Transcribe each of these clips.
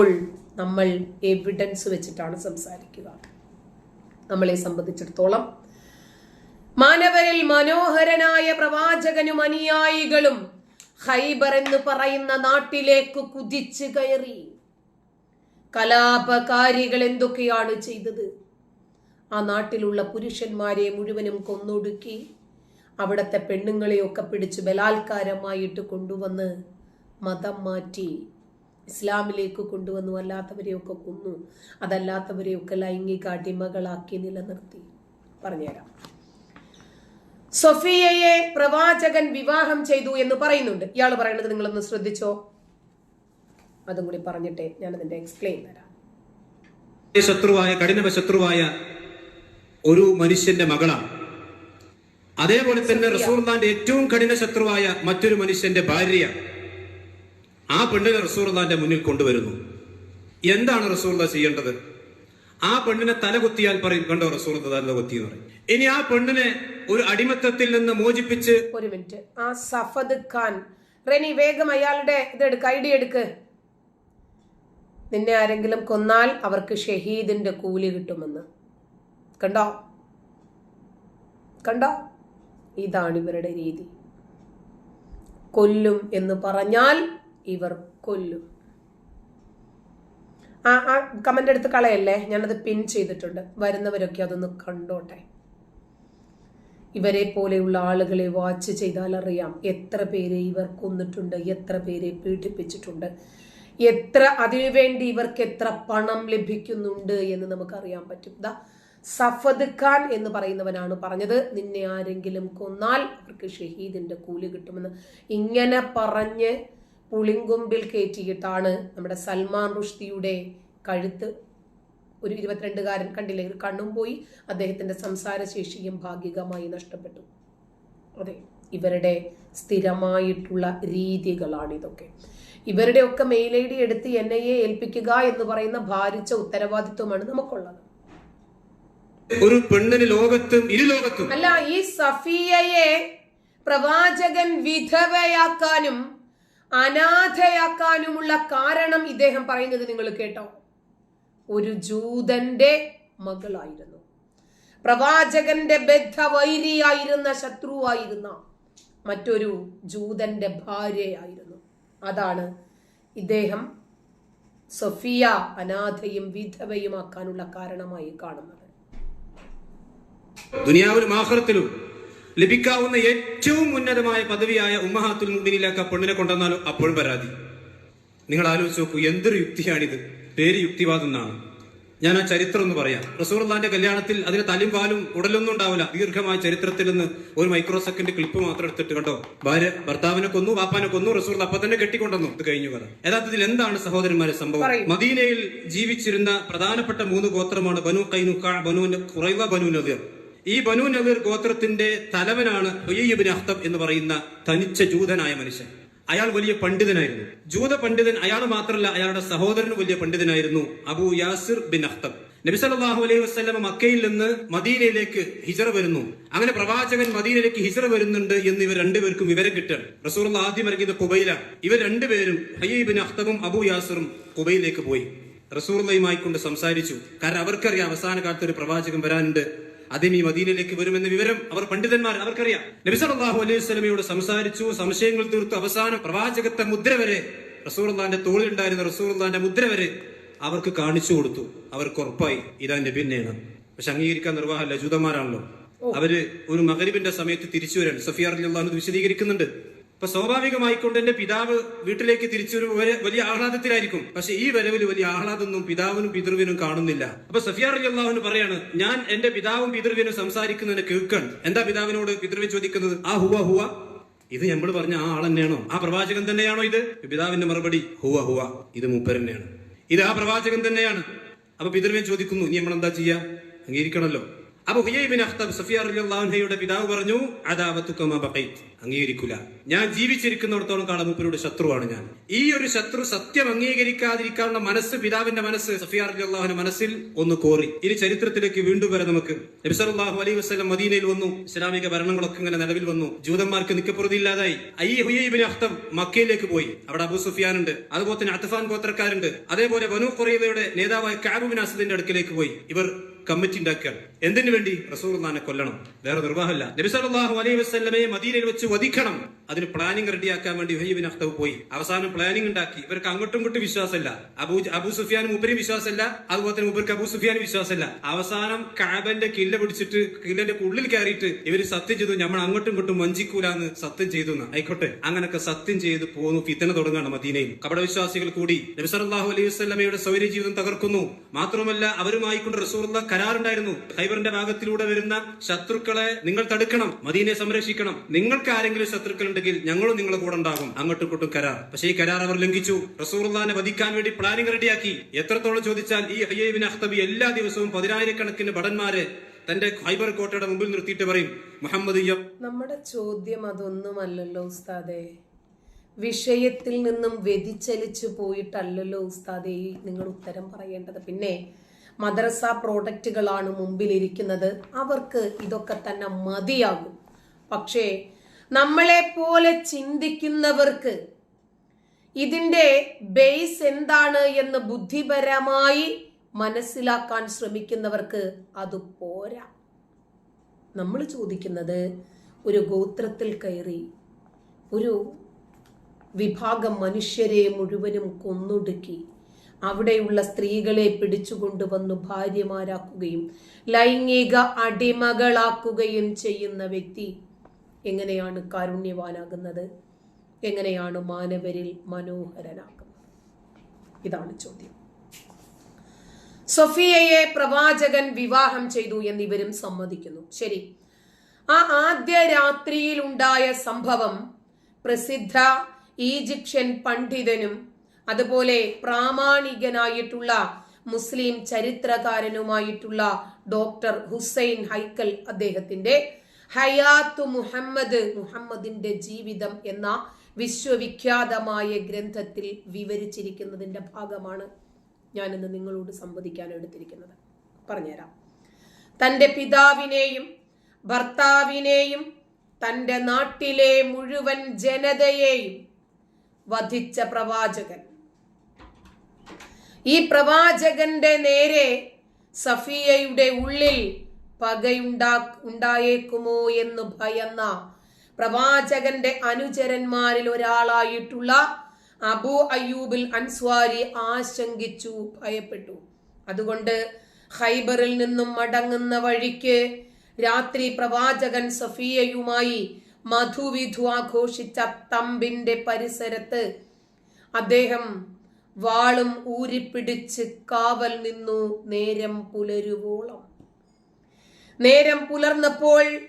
നമ്മൾ എവിഡൻസ് വെച്ചിട്ടാണ് സംസാരിക്കുക. നമ്മളെ സംബന്ധിച്ചിടത്തോളം മാനവരിൽ മനോഹരനായ പ്രവാചകനും അനുയായികളും ഹൈബർ എന്ന് പറയുന്ന നാട്ടിലേക്ക് കുതിച്ചു കയറി. കലാപകാരികൾ എന്തൊക്കെയാണ് ചെയ്തത്? ആ നാട്ടിലുള്ള പുരുഷന്മാരെ മുഴുവനും കൊന്നൊടുക്കി അവിടുത്തെ പെണ്ണുങ്ങളെയൊക്കെ പിടിച്ച് ബലാത്കാരമായിട്ട് കൊണ്ടുവന്ന് മതം മാറ്റി. ഇസ്ലാമിലേക്ക് കൊണ്ടുവന്നു. അല്ലാത്തവരെയൊക്കെ കൊന്നു. അതല്ലാത്തവരെയൊക്കെ ലൈംഗിക അടിമകളാക്കി നിലനിർത്തി. പറഞ്ഞുതരാം. സൊഫിയയെ പ്രവാചകൻ വിവാഹം ചെയ്തു എന്ന് പറയുന്നുണ്ട്. ഇയാൾ പറയുന്നത് നിങ്ങളൊന്ന് ശ്രദ്ധിച്ചോ? അതും കൂടി പറഞ്ഞിട്ടേ ഞാൻ അതിന്റെ എക്സ്പ്ലെയിൻ തരാം ശത്രുവായ കഠിന ശത്രുവായ ഒരു മനുഷ്യന്റെ മകളാണ്. അതേപോലെ തന്നെ റസൂർദാന്റെ ഏറ്റവും കഠിന ശത്രുവായ മറ്റൊരു മനുഷ്യന്റെ ഭാര്യ ആ പെണ്ണിനെ റസൂർദാന്റെ മുന്നിൽ കൊണ്ടുവരുന്നു. എന്താണ് റസൂർദ ചെയ്യേണ്ടത്? ആ പെണ്ണിനെ തല കുത്തിയാൽ പറയും കണ്ടോ റസൂർദ തല കുത്തി എന്ന് പറയും. ഇനി ആ പെണ്ണിനെ ഒരു അടിമത്തത്തിൽ നിന്ന് മോചിപ്പിച്ച് ഒരു മിനിറ്റ്. ആ സഫദ് ഖാൻ റെനി വേഗം അയാളുടെ ഇതെടുക്ക് ഐ ഡി എടുക്ക്. നിന്നെ ആരെങ്കിലും കൊന്നാൽ അവർക്ക് ഷഹീദിന്റെ കൂലി കിട്ടുമെന്ന്. കണ്ടോ? കണ്ടോ? ഇതാണ് ഇവരുടെ രീതി. കൊല്ലും എന്ന് പറഞ്ഞാൽ ഇവർ കൊല്ലും. ആ ആ കമന്റ് എടുത്ത് കളയല്ലേ? ഞാനത് പിൻ ചെയ്തിട്ടുണ്ട്. വരുന്നവരൊക്കെ അതൊന്ന് കണ്ടോട്ടെ. ഇവരെ പോലെയുള്ള ആളുകളെ വാച്ച് ചെയ്താൽ അറിയാം എത്ര പേരെ ഇവർ കൊന്നിട്ടുണ്ട് എത്ര പേരെ പീഡിപ്പിച്ചിട്ടുണ്ട് എത്ര അതിനുവേണ്ടി ഇവർക്ക് എത്ര പണം ലഭിക്കുന്നുണ്ട് എന്ന് നമുക്ക് അറിയാൻ പറ്റും സഫദ് ഖാൻ എന്ന് പറയുന്നവനാണ് പറഞ്ഞത്. നിന്നെ ആരെങ്കിലും കൊന്നാൽ അവർക്ക് ഷഹീദിന്റെ കൂലി കിട്ടുമെന്ന് ഇങ്ങനെ പറഞ്ഞ് പുളിങ്കൊമ്പിൽ കയറ്റിയിട്ടാണ് നമ്മുടെ സൽമാൻ റുഷ്ദിയുടെ കഴുത്ത് ഒരു ഇരുപത്തിരണ്ടുകാരൻ കണ്ടില്ലേ? ഒരു കണ്ണും പോയി അദ്ദേഹത്തിന്റെ സംസാരശേഷിയും ഭാഗികമായി നഷ്ടപ്പെട്ടു. അതെ ഇവരുടെ സ്ഥിരമായിട്ടുള്ള രീതികളാണ് ഇതൊക്കെ ഇവരുടെ ഒക്കെ മെയിൽ ഐ ഡി എടുത്ത് എൻ ഐ എ ഏൽപ്പിക്കുക എന്ന് പറയുന്ന ഭാരിച്ച ഉത്തരവാദിത്വമാണ് നമുക്കുള്ളത്. ഒരു പെണ്ണിന് ലോകത്തും ഇരുലോകത്തും അല്ല ഈ സഫിയയെ പ്രവാചകൻ വിധവയാക്കാനും അനാഥയാക്കാനുമുള്ള കാരണം ഇദ്ദേഹം പറയുന്നത് നിങ്ങൾ കേട്ടോ. ഒരു ജൂതന്റെ മകളായിരുന്നു. പ്രവാചകന്റെ ബദ്ധ വൈരിയായിരുന്ന ശത്രുവായിരുന്ന മറ്റൊരു ജൂതന്റെ ഭാര്യയായിരുന്നു. അതാണ് ഇദ്ദേഹം സൊഫിയ അനാഥയും വിധവയുമാക്കാനുള്ള കാരണമായി കാണുന്നത്. ദുനിയാവിലും ആഹ്റത്തിലും ലഭിക്കാവുന്ന ഏറ്റവും ഉന്നതമായ പദവിയായ ഉമ്മഹാത്തുൽ മുബിനിലേക്ക് ആ പെണ്ണിനെ കൊണ്ടുവന്നാലും? അപ്പോഴും പരാതി. നിങ്ങൾ ആലോചിച്ച് നോക്കൂ എന്തൊരു യുക്തിയാണിത്. പേര് യുക്തിവാദം എന്നാണ്. ഞാൻ ആ ചരിത്രം ഒന്ന് പറയാം. റസൂർദാന്റെ കല്യാണത്തിൽ അതിന് തലും പാലും ഉടലൊന്നും ഉണ്ടാവില്ല. ദീർഘമായ ചരിത്രത്തിൽ നിന്ന് ഒരു മൈക്രോ സെക്കൻഡ് ക്ലിപ്പ് മാത്രം എടുത്തിട്ട് കണ്ടോ? ഭാര്യ ഭർത്താവിനെ കൊന്നു വാപ്പാനെ കൊന്നു റസൂർ അപ്പൊ തന്നെ കെട്ടിക്കൊണ്ടെന്നു ഇത് കഴിഞ്ഞു പറ. യഥാർത്ഥത്തിൽ എന്താണ് സഹോദരന്മാരെ സംഭവം? മദീനയിൽ ജീവിച്ചിരുന്ന പ്രധാനപ്പെട്ട മൂന്ന് ഗോത്രമാണ് ബനു കൈനുക്ക ബനു കുറൈവ ബനു നദീർ. ഈ ബനു നദീർ ഗോത്രത്തിന്റെ തലവനാണ് ഒയ്യബിൻ അഹ്തബ് എന്ന് പറയുന്ന തനിച്ച ജൂതനായ മനുഷ്യൻ. അയാൾ വലിയ പണ്ഡിതനായിരുന്നു. ജൂത പണ്ഡിതൻ അയാൾ മാത്രമല്ല അയാളുടെ സഹോദരന് വലിയ പണ്ഡിതനായിരുന്നു അബു യാസിർ ബിൻ അഖ്തബ്. നബി സല്ലല്ലാഹു അലൈഹി വസ്ലം മക്കയിൽ നിന്ന് മദീനയിലേക്ക് ഹിജറ വരുന്നു. അങ്ങനെ പ്രവാചകൻ മദീനയിലേക്ക് ഹിജറ വരുന്നുണ്ട് എന്ന് ഇവർ രണ്ടുപേർക്കും വിവരം കിട്ടുകയാണ് റസൂലുള്ള ആദ്യം ഇറങ്ങിയത് കുബൈലാണ്. ഇവർ രണ്ടുപേരും ഹയ്യബിൻ അഖ്തബും അബു യാസിറും കുബൈയിലേക്ക് പോയി. റസൂർ കൊണ്ട് സംസാരിച്ചു. കാരണം അവർക്കറിയാം അവസാന കാലത്ത് ഒരു പ്രവാചകൻ വരാനുണ്ട്. അതും ഈ മദീനയിലേക്ക് വരുമെന്ന വിവരം അവർ പണ്ഡിതന്മാർ അവർക്കറിയാം. നബി സല്ലല്ലാഹു അലൈഹി സ്വലമയോട് സംസാരിച്ചു സംശയങ്ങൾ തീർത്തു. അവസാനം പ്രവാചകത്തെ മുദ്ര വരെ റസൂറുള്ളാന്റെ തോളിലുണ്ടായിരുന്ന റസൂറുള്ളാന്റെ മുദ്ര വരെ അവർക്ക് കാണിച്ചു കൊടുത്തു. അവർക്ക് ഉറപ്പായി. ഇതാ നബിന്നെയാണ് പക്ഷെ അംഗീകരിക്കാൻ നിർവാഹമല്ല. ജൂതന്മാരാണല്ലോ. അവർ ഒരു മകരിബിന്റെ സമയത്ത് തിരിച്ചു വരാൻ സഫിയാർ അള്ളാഹു വിശദീകരിക്കുന്നുണ്ട്. അപ്പൊ സ്വാഭാവികമായിക്കൊണ്ട് എന്റെ പിതാവ് വീട്ടിലേക്ക് തിരിച്ചൊരു വലിയ ആഹ്ലാദത്തിലായിരിക്കും. പക്ഷെ ഈ വരവിൽ വലിയ ആഹ്ലാദമൊന്നും പിതാവിനും പിതൃവിനും കാണുന്നില്ല. അപ്പൊ സഫിയാർ അലി അള്ളാഹുന് പറയാണ് ഞാൻ എന്റെ പിതാവും പിതൃവിനും സംസാരിക്കുന്നതിന് കേൾക്കാൻ. എന്താ പിതാവിനോട് പിതൃവിൻ ചോദിക്കുന്നത്? ആ ഹുവ ഹുവ. ഇത് നമ്മൾ പറഞ്ഞ ആ ആൾ തന്നെയാണോ? ആ പ്രവാചകൻ തന്നെയാണോ ഇത്? പിതാവിന്റെ മറുപടി ഹുവ ഹുവ ഇത് മൂപ്പരന്നെയാണ് ഇത് ആ പ്രവാചകൻ തന്നെയാണ്. അപ്പൊ പിതൃവിൻ ചോദിക്കുന്നു ഇനി നമ്മൾ എന്താ ചെയ്യാ? അംഗീകരിക്കണമല്ലോ. അപ്പൊ ഹുയൈബിൻ അഖ്തബ് സഫിയ അള്ളാഹുഹയുടെ പിതാവ് പറഞ്ഞു അദാവത്തുക മാ ബഖൈത്. അംഗീകരിക്കൂല ഞാൻ ജീവിച്ചിരിക്കുന്നിടത്തോളം കാലം മൂപ്പരുടെ ശത്രുവാണ് ഞാൻ. ഈ ഒരു ശത്രു സത്യം അംഗീകരിക്കാതിരിക്കാനുള്ള മനസ്സ് പിതാവിന്റെ മനസ്സ് സഫിയ അള്ളാഹുന്റെ മനസ്സിൽ ഒന്ന് കോറി. ഇനി ചരിത്രത്തിലേക്ക് വീണ്ടും വരെ നമുക്ക്. നബി സല്ലല്ലാഹു അലൈഹി വസല്ലം മദീനയിൽ വന്നു. ഇസ്ലാമിക ഭരണങ്ങളൊക്കെ ഇങ്ങനെ നിലവിൽ വന്നു. ജൂതന്മാർക്ക് നിക്കപ്പുറതി ഇല്ലാതായി. ഈ ഹുയൈബിൻ അഖ്തബ് മക്കയിലേക്ക് പോയി. അവിടെ അബൂ സുഫിയാൻ ഉണ്ട് അതുപോലെ തന്നെ അത്തഫാൻ ഗോത്രക്കാരുണ്ട്. അതേപോലെ ബനു ഖുറൈദയുടെ നേതാവായ കാബുബിൻ അസദിന്റെ അടുക്കിലേക്ക് പോയി. ഇവർ കമ്മിറ്റി ഉണ്ടാക്കുകയാണ് എന്തിനു വേണ്ടി? റസൂർ നാനെ കൊല്ലണം. വേറെ നിർവാഹമില്ല. നബി സല്ലല്ലാഹു അലൈഹി വസ്ലമയെ മദീനയിൽ വെച്ച് വധിക്കണം. അതിന് പ്ലാനിംഗ് റെഡിയാക്കാൻ വേണ്ടി ഹയ്യബിൻ അഫ്തവ് പോയി. അവസാനം പ്ലാനിംഗ് ഉണ്ടാക്കി. ഇവർക്ക് അങ്ങോട്ടും ഇങ്ങോട്ടും വിശ്വാസമില്ല. അബൂ അബൂ സുഫിയാനും ഉപരി വിശ്വാസമില്ല. അതുപോലെ തന്നെ ഉപർക്ക് അബൂ സുഫിയാനും വിശ്വാസമില്ല. അവസാനം കാബന്റെ കില്ല പിടിച്ചിട്ട് കില്ലന്റെ ഉള്ളിൽ കയറിയിട്ട് ഇവർ സത്യം ചെയ്തു നമ്മൾ അങ്ങോട്ടും ഇങ്ങോട്ടും വഞ്ചിക്കൂലാന്ന് സത്യം ചെയ്തു. ആയിക്കോട്ടെ. അങ്ങനൊക്കെ സത്യം ചെയ്ത് പോന്നു. ഫിത്തന തുടങ്ങാണ് മദീനയിൽ. കപടവിശ്വാസികൾ കൂടി നബി സല്ലല്ലാഹു അലൈഹി വസ്ലമയുടെ സൗര്യ ജീവിതം തകർക്കുന്നു. മാത്രമല്ല അവരുമായി കൊണ്ട് റസൂറുള്ള കരാറുണ്ടായിരുന്നു. ഹൈബറിന്റെ ഭാഗത്തിലൂടെ വരുന്ന ശത്രുക്കളെ നിങ്ങൾ തടുക്കണം മദീനെ സംരക്ഷിക്കണം. നിങ്ങൾക്ക് ആരെങ്കിലും ശത്രുക്കൾ ഉണ്ടെങ്കിൽ ഞങ്ങളും നിങ്ങളെ കൂടെ ഉണ്ടാകും. അങ്ങോട്ടും ഇങ്ങോട്ടും കരാർ. പക്ഷേ ഈ കരാർ അവർ ലംഘിച്ചു. റസൂർദാനെ വധിക്കാൻ വേണ്ടി പ്ലാനിംഗ് റെഡിയാക്കി. എത്രത്തോളം ചോദിച്ചാൽ ഈ ഹയ്യബിൻ അഖ്തബി എല്ലാ ദിവസവും പതിനായിരക്കണക്കിന് ഭടന്മാരെ തന്റെ ഹൈബർ കോട്ടയുടെ മുമ്പിൽ നിർത്തിയിട്ട് പറയും മുഹമ്മദ് നമ്മുടെ ചോദ്യം അതൊന്നുമല്ലല്ലോ ഉസ്താദെ. വിഷയത്തിൽ നിന്നും വ്യതിചലിച്ചു പോയിട്ടല്ലല്ലോ ഉസ്താദേ നിങ്ങൾ ഉത്തരം പറയേണ്ടത്. പിന്നെ മദ്രസ പ്രോഡക്റ്റുകളാണ് മുമ്പിലിരിക്കുന്നത്. അവർക്ക് ഇതൊക്കെ തന്നെ മതിയാകും. പക്ഷേ നമ്മളെ പോലെ ചിന്തിക്കുന്നവർക്ക് ഇതിന്റെ ബേസ് എന്താണ് എന്ന് ബുദ്ധിപരമായി മനസ്സിലാക്കാൻ ശ്രമിക്കുന്നവർക്ക് അത് പോരാ. നമ്മൾ ചോദിക്കുന്നത് ഒരു ഗോത്രത്തിൽ കയറി ഒരു വിഭാഗം മനുഷ്യരെ മുഴുവനും കൊന്നൊടുക്കി. അവിടെയുള്ള സ്ത്രീകളെ പിടിച്ചുകൊണ്ടുവന്നു ഭാര്യമാരാക്കുകയും ലൈംഗിക അടിമകളാക്കുകയും ചെയ്യുന്ന വ്യക്തി എങ്ങനെയാണ് കാരുണ്യവാനാകുന്നത്? എങ്ങനെയാണ് മാനവരിൽ മനോഹരനാകുന്നത്? ഇതാണ് ചോദ്യം. സൊഫിയയെ പ്രവാചകൻ വിവാഹം ചെയ്തു എന്നിവരും സമ്മതിക്കുന്നു. ശരി. ആ ആദ്യ രാത്രിയിൽ ഉണ്ടായ സംഭവം പ്രസിദ്ധ ഈജിപ്ഷ്യൻ പണ്ഡിതനും അതുപോലെ പ്രാമാണികനായിട്ടുള്ള മുസ്ലിം ചരിത്രകാരനുമായിട്ടുള്ള ഡോക്ടർ ഹുസൈൻ ഹൈക്കൽ അദ്ദേഹത്തിന്റെ ഹയാത്തു മുഹമ്മദ് മുഹമ്മദിന്റെ ജീവിതം എന്ന വിശ്വവിഖ്യാതമായ ഗ്രന്ഥത്തിൽ വിവരിച്ചിരിക്കുന്നതിന്റെ ഭാഗമാണ് ഞാനിന്ന് നിങ്ങളോട് സംവദിക്കാൻ എടുത്തിരിക്കുന്നത്. പറഞ്ഞുതരാം. തന്റെ പിതാവിനെയും ഭർത്താവിനെയും തന്റെ നാട്ടിലെ മുഴുവൻ ജനതയെയും വധിച്ച പ്രവാചകൻ ഈ പ്രവാചകന്റെ നേരെ സഫിയയുടെ ഉള്ളിൽ പകയുണ്ടാ ഉണ്ടായേക്കുമോ എന്ന് ഭയന്ന പ്രവാചകന്റെ അനുചരന്മാരിൽ ഒരാളായിട്ടുള്ള അബു അയ്യൂബിൽ അൻസ്വാരി ആശങ്കിച്ചു ഭയപ്പെട്ടു. അതുകൊണ്ട് ഹൈബറിൽ നിന്നും മടങ്ങുന്ന വഴിക്ക് രാത്രി പ്രവാചകൻ സഫിയയുമായി മധുവിധു ആഘോഷിച്ച തമ്പിന്റെ പരിസരത്ത് അദ്ദേഹം വാളും ഊരിപ്പിടിച്ച് കാവൽ നിന്നു നേരം പുലരുവോളം. നേരം പുലർന്നപ്പോൾ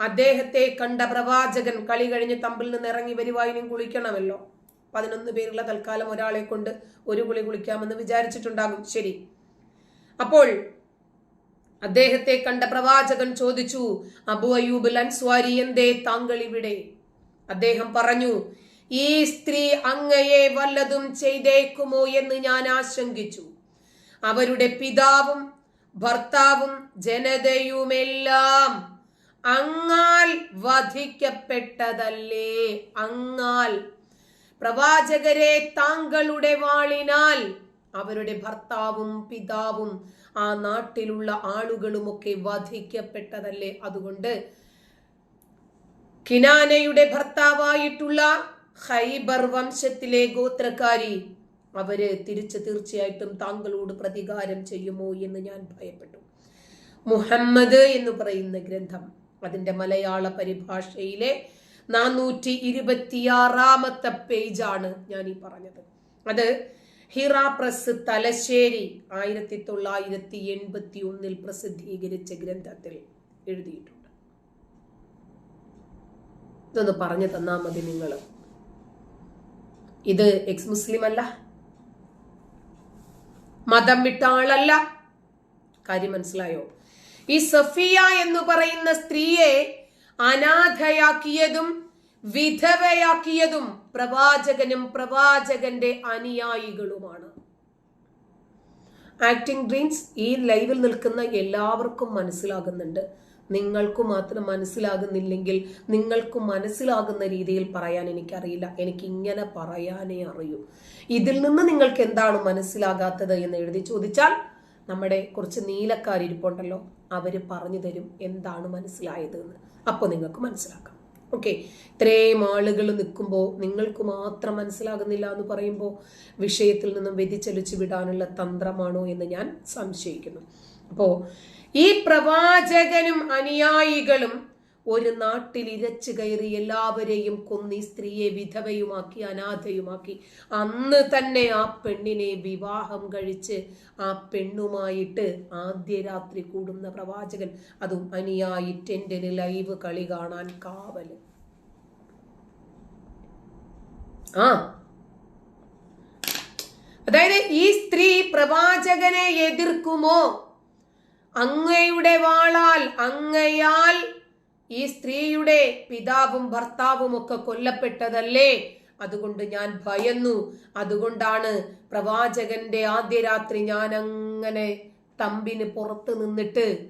അദ്ദേഹത്തെ കണ്ട പ്രവാചകൻ കളി കഴിഞ്ഞ് തമ്പിൽ നിന്ന് ഇറങ്ങി വരുവായിനും കുളിക്കണമല്ലോ. പതിനൊന്ന് പേരുള്ള തൽക്കാലം ഒരാളെ കൊണ്ട് ഒരു കുളി കുളിക്കാമെന്ന് വിചാരിച്ചിട്ടുണ്ടാകും. ശരി. അപ്പോൾ അദ്ദേഹത്തെ കണ്ട പ്രവാചകൻ ചോദിച്ചു അബു അയ്യൂബ് അൻസ്വാരി എന്തേ താങ്കൾ ഇവിടെ അദ്ദേഹം പറഞ്ഞു ഈ സ്ത്രീ അങ്ങയെ വല്ലതും ചെയ്തേക്കുമോ എന്ന് ഞാൻ ആശങ്കിച്ചു. അവരുടെ പിതാവും ഭർത്താവും ജനതയുമെല്ലാം അങ്ങാൽ വധിക്കപ്പെട്ടതല്ലേ? അങ്ങാൽ. പ്രവാചകരെ താങ്കളുടെ വാളിനാൽ അവരുടെ ഭർത്താവും പിതാവും ആ നാട്ടിലുള്ള ആളുകളുമൊക്കെ വധിക്കപ്പെട്ടതല്ലേ? അതുകൊണ്ട് കിനാനയുടെ ഭർത്താവായിട്ടുള്ള ഹൈബർ വംശത്തിലെ ഗോത്രക്കാരി. അവർ തിരിച്ച് തീർച്ചയായിട്ടും താങ്കളോട് പ്രതികാരം ചെയ്യുമോ എന്ന് ഞാൻ ഭയപ്പെട്ടു. മുഹമ്മദ് എന്ന് പറയുന്ന ഗ്രന്ഥം അതിന്റെ മലയാള പരിഭാഷയിലെ നാനൂറ്റി ഇരുപത്തിയാറാമത്തെ പേജാണ് ഞാൻ ഈ പറഞ്ഞത്. അത് ഹിറ പ്രസ് തലശ്ശേരി ആയിരത്തി തൊള്ളായിരത്തി എൺപത്തി ഒന്നിൽ പ്രസിദ്ധീകരിച്ച ഗ്രന്ഥത്തിൽ എഴുതിയിട്ടുണ്ട്. ഇതൊന്ന് പറഞ്ഞു തന്നാ മതി നിങ്ങൾ ഇത് എക്സ് മുസ്ലിം അല്ല മതം വിട്ട ആളല്ല. കാര്യം മനസ്സിലായോ? ഈ സഫിയ എന്ന് പറയുന്ന സ്ത്രീയെ അനാഥയാക്കിയതും വിധവയാക്കിയതും പ്രവാചകനും പ്രവാചകന്റെ അനുയായികളുമാണ്. ആക്ടിംഗ് ഡ്രീംസ് ഈ ലൈവിൽ നിൽക്കുന്ന എല്ലാവർക്കും മനസ്സിലാകുന്നുണ്ട്. നിങ്ങൾക്ക് മാത്രം മനസ്സിലാകുന്നില്ലെങ്കിൽ നിങ്ങൾക്ക് മനസ്സിലാകുന്ന രീതിയിൽ പറയാൻ എനിക്കറിയില്ല. എനിക്ക് ഇങ്ങനെ പറയാനേ അറിയൂ. ഇതിൽ നിന്ന് നിങ്ങൾക്ക് എന്താണ് മനസ്സിലാകാത്തത് എന്ന് എഴുതി ചോദിച്ചാൽ നമ്മുടെ കുറച്ച് നീലക്കാരിപ്പുണ്ടല്ലോ അവർ പറഞ്ഞു തരും എന്താണ് മനസ്സിലായത് എന്ന് അപ്പോൾ നിങ്ങൾക്ക് മനസ്സിലാക്കാം. ഓക്കെ. ഇത്രയും ആളുകൾ നിൽക്കുമ്പോൾ നിങ്ങൾക്ക് മാത്രം മനസ്സിലാകുന്നില്ല എന്ന് പറയുമ്പോൾ വിഷയത്തിൽ നിന്നും വ്യതിചലിച്ചു വിടാനുള്ള തന്ത്രമാണോ എന്ന് ഞാൻ സംശയിക്കുന്നു. അപ്പോൾ ഈ പ്രവാചകനും അനുയായികളും ഒരു നാട്ടിൽ ഇരച്ചു കയറി എല്ലാവരെയും കൊന്നി സ്ത്രീയെ വിധവയുമാക്കി അനാഥയുമാക്കി. അന്ന് തന്നെ ആ പെണ്ണിനെ വിവാഹം കഴിച്ച് ആ പെണ്ണുമായിട്ട് ആദ്യ രാത്രി കൂടുന്ന പ്രവാചകൻ അതും അനിയായി ടെന്റിന് ലൈവ് കളി കാണാൻ കാവൽ. ആ. അതായത് ഈ സ്ത്രീ പ്രവാചകനെ എതിർക്കുമോ? അങ്ങയുടെ വാളാൽ അങ്ങയാൽ ഈ സ്ത്രീയുടെ പിതാവും ഭർത്താവും ഒക്കെ കൊല്ലപ്പെട്ടതല്ലേ? അതുകൊണ്ട് ഞാൻ ഭയന്നു. അതുകൊണ്ടാണ് പ്രവാചകന്റെ ആദ്യ രാത്രി ഞാൻ അങ്ങനെ തമ്പിന് പുറത്ത് നിന്നിട്ട്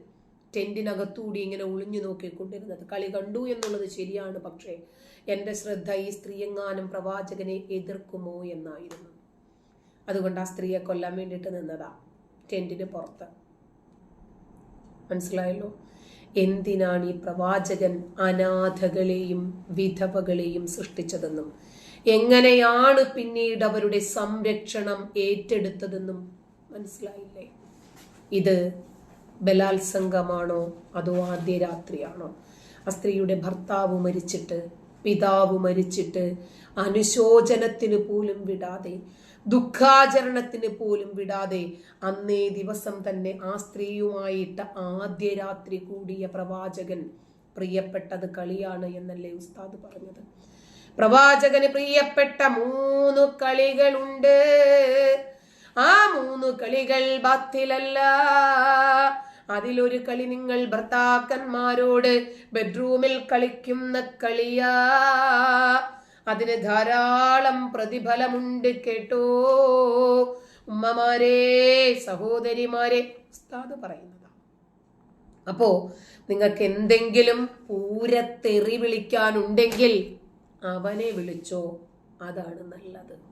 ടെന്റിനകത്തൂടി ഇങ്ങനെ ഒളിഞ്ഞു നോക്കിക്കൊണ്ടിരുന്നത്. കളി കണ്ടു എന്നുള്ളത് ശരിയാണ് പക്ഷേ എന്റെ ശ്രദ്ധ ഈ സ്ത്രീയെങ്ങാനും പ്രവാചകനെ എതിർക്കുമോ എന്നായിരുന്നു. അതുകൊണ്ട് ആ സ്ത്രീയെ കൊല്ലാൻ വേണ്ടിയിട്ട് നിന്നതാ ടെന്റിന് പുറത്ത്. മനസ്സിലായല്ലോ? എന്തിനാണ് ഈ പ്രവാചകൻ അനാഥകളെയും വിധവകളെയും സൃഷ്ടിച്ചതെന്നും? എങ്ങനെയാണ് പിന്നീട് അവരുടെ സംരക്ഷണം ഏറ്റെടുത്തതെന്നും മനസ്സിലായില്ലേ? ഇത് ബലാത്സംഗമാണോ അതോ ആദ്യ രാത്രിയാണോ ആ സ്ത്രീയുടെ ഭർത്താവ് മരിച്ചിട്ട് പിതാവ് മരിച്ചിട്ട് അനുശോചനത്തിന് പോലും വിടാതെ ദുഃഖാചരണത്തിന് പോലും വിടാതെ അന്നേ ദിവസം തന്നെ ആ സ്ത്രീയുമായിട്ട് ആദ്യ രാത്രി കൂടിയ പ്രവാചകൻ പ്രിയപ്പെട്ടത് കളിയാണ് എന്നല്ലേ ഉസ്താദ് പറഞ്ഞത്. പ്രവാചകന് പ്രിയപ്പെട്ട മൂന്ന് കളികളുണ്ട്. ആ മൂന്ന് കളികൾ ബാത്തിലല്ല. അതിലൊരു കളി നിങ്ങൾ ഭർത്താക്കന്മാരോട് ബെഡ്റൂമിൽ കളിക്കുന്ന കളിയാ. അതിന് ധാരാളം പ്രതിഫലമുണ്ട് കേട്ടോ. ഉമ്മമാരെ സഹോദരിമാരെ ഉസ്താദ് പറയുന്നതാ. അപ്പോ നിങ്ങൾക്ക് എന്തെങ്കിലും പൂരത്തെറി വിളിക്കാനുണ്ടെങ്കിൽ അവനെ വിളിച്ചോ. അതാണ് നല്ലത്.